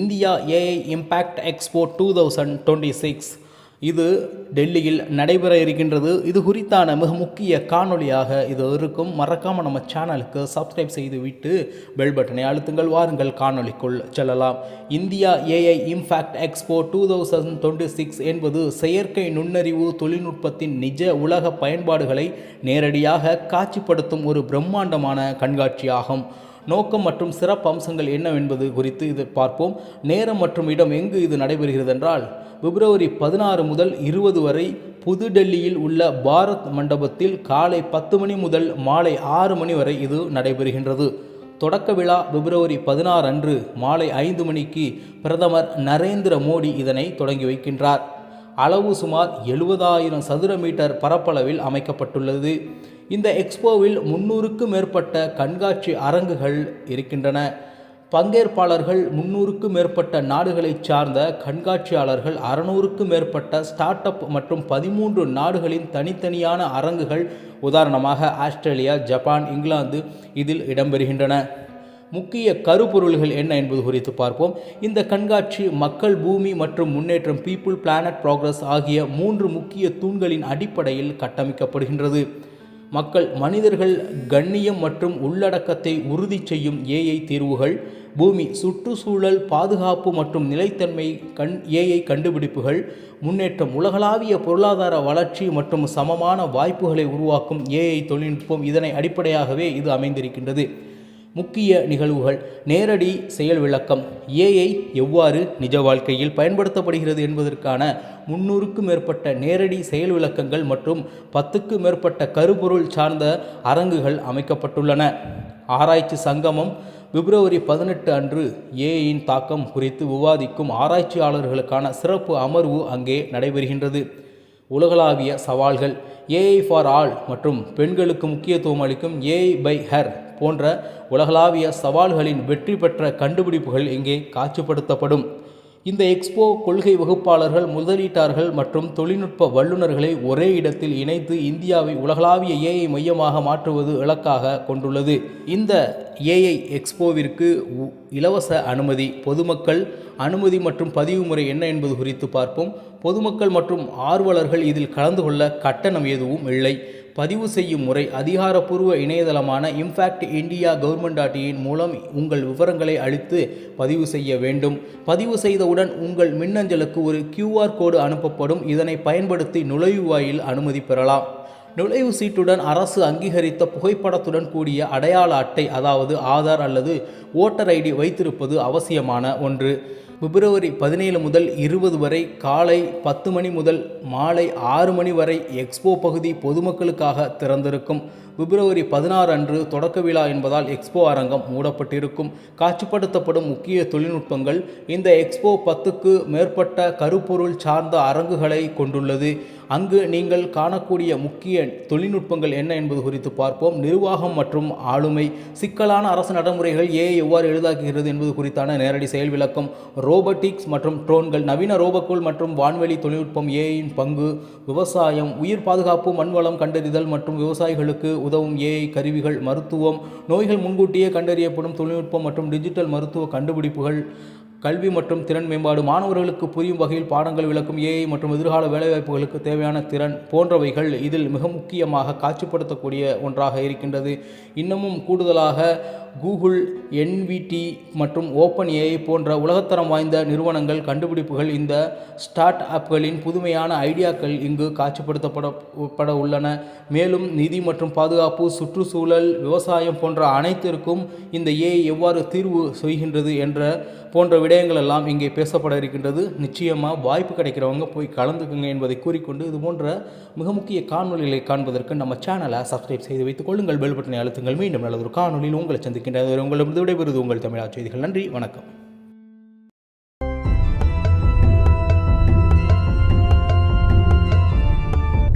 India AI impact expo two thousand twenty six இது டெல்லியில் நடைபெற இருக்கின்றது. இது குறித்தான மிக முக்கிய காணொளியாக இது இருக்கும். மறக்காமல் நம்ம சேனலுக்கு சப்ஸ்கிரைப் செய்து விட்டு பெல் பட்டனை அழுத்துங்கள். வாருங்கள் காணொளிக்குள் செல்லலாம். India AI impact expo two thousand twenty six என்பது செயற்கை நுண்ணறிவு தொழில்நுட்பத்தின் நிஜ உலக பயன்பாடுகளை நேரடியாக காட்சிப்படுத்தும் ஒரு பிரம்மாண்டமான கண்காட்சியாகும். நோக்கம் மற்றும் சிறப்பு அம்சங்கள் என்னவென்பது குறித்து இது பார்ப்போம். நேரம் மற்றும் இடம் எங்கு இது நடைபெறுகிறது என்றால் பிப்ரவரி பதினாறு முதல் இருபது வரை புதுடெல்லியில் உள்ள பாரத் மண்டபத்தில் காலை பத்து மணி முதல் மாலை ஆறு மணி வரை இது நடைபெறுகின்றது. தொடக்க விழா பிப்ரவரி பதினாறு அன்று மாலை ஐந்து மணிக்கு பிரதமர் நரேந்திர மோடி இதனை தொடங்கி வைக்கின்றார். அளவு சுமார் எழுபதாயிரம் சதுர மீட்டர் பரப்பளவில் அமைக்கப்பட்டுள்ளது. இந்த எக்ஸ்போவில் முன்னூறுக்கும் மேற்பட்ட கண்காட்சி அரங்குகள் இருக்கின்றன. பங்கேற்பாளர்கள் முன்னூறுக்கும் மேற்பட்ட நாடுகளைச் சார்ந்த கண்காட்சியாளர்கள் அறநூறுக்கும் மேற்பட்ட ஸ்டார்ட் அப் மற்றும் பதிமூன்று நாடுகளின் தனித்தனியான அரங்குகள் உதாரணமாக ஆஸ்திரேலியா ஜப்பான் இங்கிலாந்து இதில் இடம்பெறுகின்றன. முக்கிய கருப்பொருள்கள் என்ன என்பது குறித்து பார்ப்போம். இந்த கண்காட்சி மக்கள் பூமி மற்றும் முன்னேற்றம் பீப்புள் பிளானட் ப்ராக்ரஸ் ஆகிய மூன்று முக்கிய தூண்களின் அடிப்படையில் கட்டமைக்கப்படுகின்றது. மக்கள் மனிதர்கள் கண்ணியம் மற்றும் உள்ளடக்கத்தை உறுதி செய்யும் ஏஐ தீர்வுகள் பூமி சுற்றுச்சூழல் பாதுகாப்பு மற்றும் நிலைத்தன்மை கண் ஏஐ கண்டுபிடிப்புகள் முன்னேற்றம் உலகளாவிய பொருளாதார வளர்ச்சி மற்றும் சமமான வாய்ப்புகளை உருவாக்கும் ஏஐ தொழில்நுட்பம் இதனை அடிப்படையாகவே இது அமைந்திருக்கின்றது. முக்கிய நிகழ்வுகள் நேரடி செயல் விளக்கம் ஏஐ எவ்வாறு நிஜ வாழ்க்கையில் பயன்படுத்தப்படுகிறது என்பதற்கான முன்னூறுக்கும் மேற்பட்ட நேரடி செயல் விளக்கங்கள் மற்றும் பத்துக்கும் மேற்பட்ட கருப்பொருள் சார்ந்த அரங்குகள் அமைக்கப்பட்டுள்ளன. ஆராய்ச்சி சங்கமம் பிப்ரவரி பதினெட்டு அன்று ஏஐயின் தாக்கம் குறித்து விவாதிக்கும் ஆராய்ச்சியாளர்களுக்கான சிறப்பு அமர்வு அங்கே நடைபெறுகின்றது. உலகளாவிய சவால்கள் ஏஐ ஃபார் ஆல் மற்றும் பெண்களுக்கு முக்கியத்துவம் அளிக்கும் ஏஐ பை ஹர் போன்ற உலகளாவிய சவால்களின் வெற்றி பெற்ற கண்டுபிடிப்புகள் இங்கே காட்சிப்படுத்தப்படும். இந்த எக்ஸ்போ கொள்கை வகுப்பாளர்கள் முதலீட்டாளர்கள் மற்றும் தொழில்நுட்ப வல்லுநர்களை ஒரே இடத்தில் இணைத்து இந்தியாவை உலகளாவிய ஏஐ மையமாக மாற்றுவது இலக்காக கொண்டுள்ளது. இந்த ஏஐ எக்ஸ்போவிற்கு உ- இலவச அனுமதி. பொதுமக்கள் அனுமதி மற்றும் பதிவு முறை என்ன என்பது குறித்து பார்ப்போம். பொதுமக்கள் மற்றும் ஆர்வலர்கள் இதில் கலந்து கொள்ள கட்டணம் எதுவும் இல்லை. பதிவு செய்யும் முறை அதிகாரப்பூர்வ இணையதளமான impact India government dot in மூலம் உங்கள் விவரங்களை அளித்து பதிவு செய்ய வேண்டும். பதிவு செய்தவுடன் உங்கள் மின்னஞ்சலுக்கு ஒரு கியூஆர் கோடு அனுப்பப்படும். இதனை பயன்படுத்தி நுழைவுவாயில் அனுமதி பெறலாம். நுழைவு சீட்டுடன் அரசு அங்கீகரித்த புகைப்படத்துடன் கூடிய அடையாள அட்டை அதாவது ஆதார் அல்லது ஓட்டர் ஐடி வைத்திருப்பது அவசியமான ஒன்று. பிப்ரவரி பதினேழு முதல் இருபது வரை காலை பத்து மணி முதல் மாலை ஆறு மணி வரை எக்ஸ்போ பகுதி பொதுமக்களுக்காக திறந்திருக்கும். பிப்ரவரி பதினாறு அன்று தொடக்க விழா என்பதால் எக்ஸ்போ அரங்கம் மூடப்பட்டிருக்கும். காட்சிப்படுத்தப்படும் முக்கிய தொழில்நுட்பங்கள் இந்த எக்ஸ்போ பத்துக்கு மேற்பட்ட கருப்பொருள் சார்ந்த அரங்குகளை கொண்டுள்ளது. அங்கு நீங்கள் காணக்கூடிய முக்கிய தொழில்நுட்பங்கள் என்ன என்பது குறித்து பார்ப்போம். நிர்வாகம் மற்றும் ஆளுமை சிக்கலான அரசு நடைமுறைகள் ஏஐ எவ்வாறு எளிதாக்குகிறது என்பது குறித்தான நேரடி செயல் விளக்கம். ரோபோட்டிக்ஸ் மற்றும் ட்ரோன்கள் நவீன ரோபோக்கள் மற்றும் வான்வெளி தொழில்நுட்பம் ஏஐயின் பங்கு. விவசாயம் உயிர் பாதுகாப்பு மண்வளம் கண்டறிதல் மற்றும் விவசாயிகளுக்கு உதவும் ஏஐ கருவிகள் மருத்துவம். நோய்கள் முன்கூட்டியே கண்டறியப்படும் தொழில்நுட்பம் மற்றும் டிஜிட்டல் மருத்துவ கண்டுபிடிப்புகள். கல்வி மற்றும் திறன் மேம்பாடு மாணவர்களுக்கு புரியும் வகையில் பாடங்கள் விளக்கும் ஏஐ மற்றும் எதிர்கால வேலைவாய்ப்புகளுக்கு தேவையான திறன் போன்றவைகள் இதில் மிக முக்கியமாக காட்சிப்படுத்தக்கூடிய ஒன்றாக இருக்கின்றது. இன்னமும் கூடுதலாக கூகுள் என்விடி மற்றும் ஓப்பன் ஏஐ போன்ற உலகத்தரம் வாய்ந்த நிறுவனங்கள் கண்டுபிடிப்புகள் இந்த ஸ்டார்ட் அப்களின் புதுமையான ஐடியாக்கள் இங்கு காட்சிப்படுத்தப்பட பட உள்ளன. மேலும் நிதி மற்றும் பாதுகாப்பு சுற்றுச்சூழல் விவசாயம் போன்ற அனைத்திற்கும் இந்த ஏஐ எவ்வாறு தீர்வு செய்கின்றது என்ற போன்ற விடயங்கள் எல்லாம் இங்கே பேசப்பட இருக்கின்றது நிச்சயமாக வாய்ப்பு கிடைக்கிறவங்க போய் கலந்துக்குங்க என்பதை கூறிக்கொண்டு இது போன்ற மிக முக்கிய காணொளிகளை காண்பதற்கு நம்ம சேனலை சப்ஸ்கிரைப் செய்து வைத்துக் கொள்ளுங்கள். பெல் பட்டனை அழுத்துங்கள். மீண்டும் ஒரு காணொளியில் உங்களை சந்திக்கின்றது உங்களிடம் விடைபெறுவது உங்கள் தமிழா செய்திகள். நன்றி. வணக்கம்.